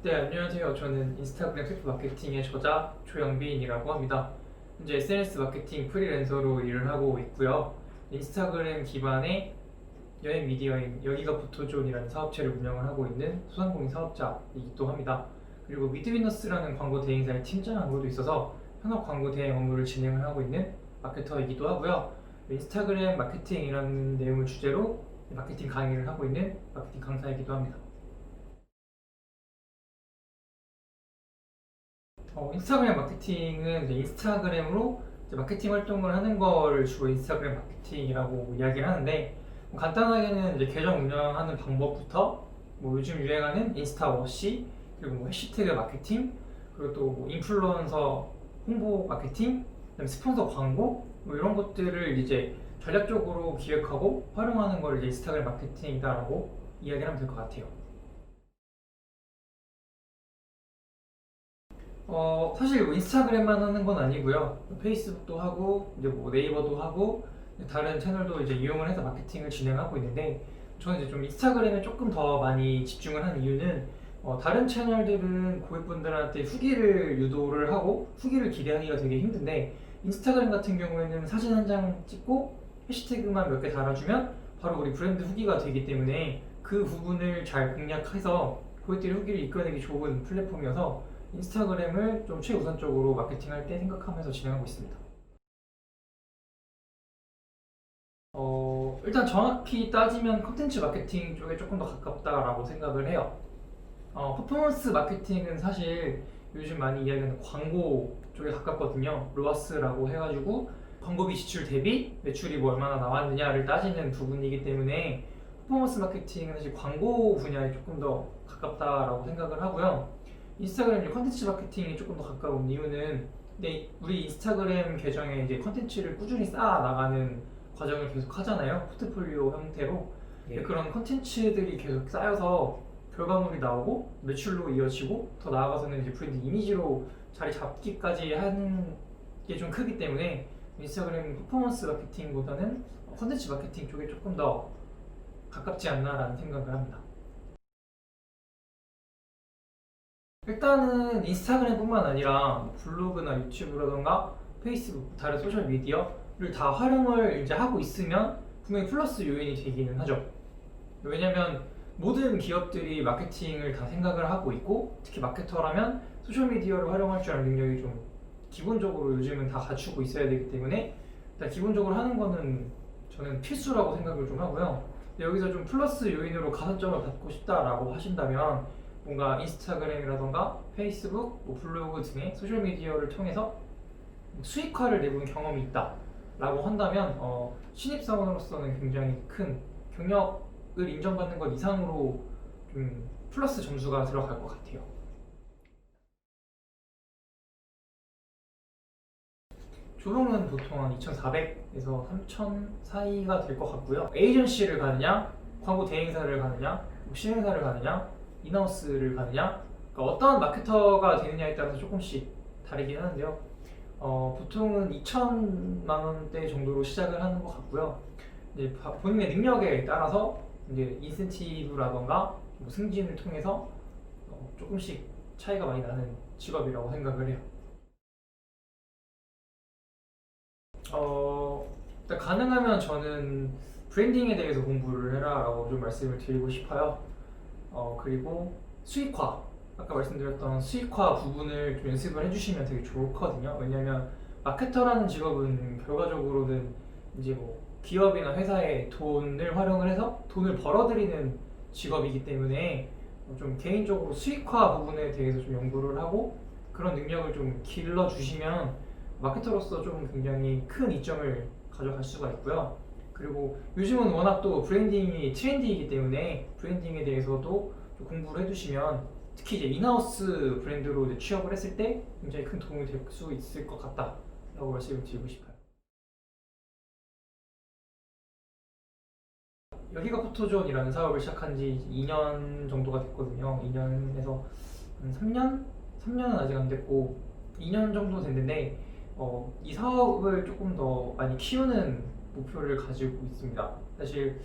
네, 안녕하세요. 저는 인스타그램 셀프 마케팅의 저자 조영빈이라고 합니다. 현재 SNS 마케팅 프리랜서로 일을 하고 있고요. 인스타그램 기반의 여행 미디어인 여기가 포토존이라는 사업체를 운영을 하고 있는 소상공인 사업자이기도 합니다. 그리고 미드비너스라는 광고 대행사의 팀장으로도 있어서 현업 광고 대행 업무를 진행을 하고 있는 마케터이기도 하고요. 인스타그램 마케팅이라는 내용을 주제로 마케팅 강의를 하고 있는 마케팅 강사이기도 합니다. 어, 인스타그램 마케팅은 이제 인스타그램으로 이제 마케팅 활동을 하는 걸 주로 인스타그램 마케팅이라고 이야기를 하는데 뭐 간단하게는 이제 계정 운영하는 방법부터 뭐 요즘 유행하는 인스타 워시 그리고 뭐 해시태그 마케팅 그리고 또 뭐 인플루언서 홍보 마케팅 스폰서 광고 뭐 이런 것들을 이제 전략적으로 기획하고 활용하는 걸 이제 인스타그램 마케팅이다라고 이야기를 하면 될 것 같아요. 어, 사실 뭐 인스타그램만 하는 건 아니고요. 페이스북도 하고, 이제 뭐 네이버도 하고, 다른 채널도 이제 이용을 해서 마케팅을 진행하고 있는데, 저는 이제 좀 인스타그램에 조금 더 많이 집중을 하는 이유는, 어, 다른 채널들은 고객분들한테 후기를 유도를 하고, 후기를 기대하기가 되게 힘든데, 인스타그램 같은 경우에는 사진 한 장 찍고, 해시태그만 몇 개 달아주면, 바로 우리 브랜드 후기가 되기 때문에, 그 부분을 잘 공략해서 고객들이 후기를 이끌어내기 좋은 플랫폼이어서, 인스타그램을 좀 최우선적으로 마케팅할 때 생각하면서 진행하고 있습니다. 어, 일단 정확히 따지면 컨텐츠 마케팅 쪽에 조금 더 가깝다라고 생각을 해요. 어, 퍼포먼스 마케팅은 사실 요즘 많이 이야기하는 광고 쪽에 가깝거든요. 로아스라고 해가지고 광고비 지출 대비 매출이 뭐 얼마나 나왔느냐를 따지는 부분이기 때문에 퍼포먼스 마케팅은 사실 광고 분야에 조금 더 가깝다라고 생각을 하고요. 인스타그램 이제 컨텐츠 마케팅이 조금 더 가까운 이유는 근데 우리 인스타그램 계정에 이제 컨텐츠를 꾸준히 쌓아 나가는 과정을 계속 하잖아요. 포트폴리오 형태로 근데 그런 컨텐츠들이 계속 쌓여서 결과물이 나오고 매출로 이어지고 더 나아가서는 이제 브랜드 이미지로 자리 잡기까지 하는 게 좀 크기 때문에 인스타그램 퍼포먼스 마케팅보다는 컨텐츠 마케팅 쪽에 조금 더 가깝지 않나라는 생각을 합니다. 일단은 인스타그램뿐만 아니라 뭐 블로그나 유튜브라던가 페이스북 다른 소셜 미디어를 다 활용을 이제 하고 있으면 분명히 플러스 요인이 되기는 하죠. 왜냐면 모든 기업들이 마케팅을 다 생각을 하고 있고 특히 마케터라면 소셜 미디어를 활용할 줄 아는 능력이 좀 기본적으로 요즘은 다 갖추고 있어야 되기 때문에 일단 기본적으로 하는 거는 저는 필수라고 생각을 좀 하고요. 여기서 좀 플러스 요인으로 가산점을 받고 싶다라고 하신다면 뭔가 인스타그램이라던가 페이스북, 뭐 블로그 등의 소셜 미디어를 통해서 수익화를 내본 경험이 있다 라고 한다면 어, 신입 사원으로서는 굉장히 큰 경력을 인정받는 것 이상으로 좀 플러스 점수가 들어갈 것 같아요. 조롱은 보통 한 2,400에서 3,000 사이가 될 것 같고요. 에이전시를 가느냐, 광고 대행사를 가느냐, 뭐 시행사를 가느냐, 인하우스를 가느냐? 그러니까 어떤 마케터가 되느냐에 따라서 조금씩 다르긴 하는데요. 어, 보통은 2천만 원대 정도로 시작을 하는 것 같고요. 이제 바- 본인의 능력에 따라서 이제 인센티브라던가 뭐 승진을 통해서 어, 조금씩 차이가 많이 나는 직업이라고 생각을 해요. 어, 가능하면 저는 브랜딩에 대해서 공부를 해라 라고 좀 말씀을 드리고 싶어요 어, 그리고 수익화 아까 말씀드렸던 수익화 부분을 좀 연습을 해주시면 되게 좋거든요. 왜냐하면 마케터라는 직업은 결과적으로는 이제 뭐 기업이나 회사에 돈을 활용을 해서 돈을 벌어들이는 직업이기 때문에 좀 개인적으로 수익화 부분에 대해서 좀 연구를 하고 그런 능력을 좀 길러 주시면 마케터로서 좀 굉장히 큰 이점을 가져갈 수가 있고요. 그리고 요즘은 워낙 또 브랜딩이 트렌디이기 때문에 브랜딩에 대해서도 좀 공부를 해두시면 특히 이제 인하우스 브랜드로 이제 취업을 했을 때 굉장히 큰 도움이 될 수 있을 것 같다라고 말씀을 드리고 싶어요. 여기가 포토존이라는 사업을 시작한 지 2년 정도가 됐거든요. 2년에서 한 3년? 3년은 아직 안 됐고 2년 정도 됐는데 어, 이 사업을 조금 더 많이 키우는 목표를 가지고 있습니다. 사실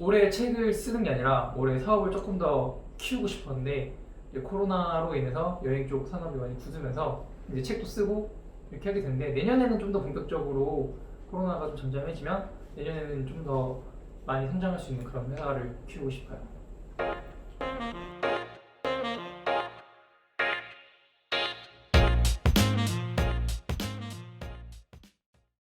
올해 책을 쓰는 게 아니라 올해 사업을 조금 더 키우고 싶었는데 이제 코로나로 인해서 여행 쪽 산업이 많이 굳으면서 이제 책도 쓰고 이렇게 하게 되는데 내년에는 좀 더 본격적으로 코로나가 좀 잠잠해지면 내년에는 좀 더 많이 성장할 수 있는 그런 회사를 키우고 싶어요.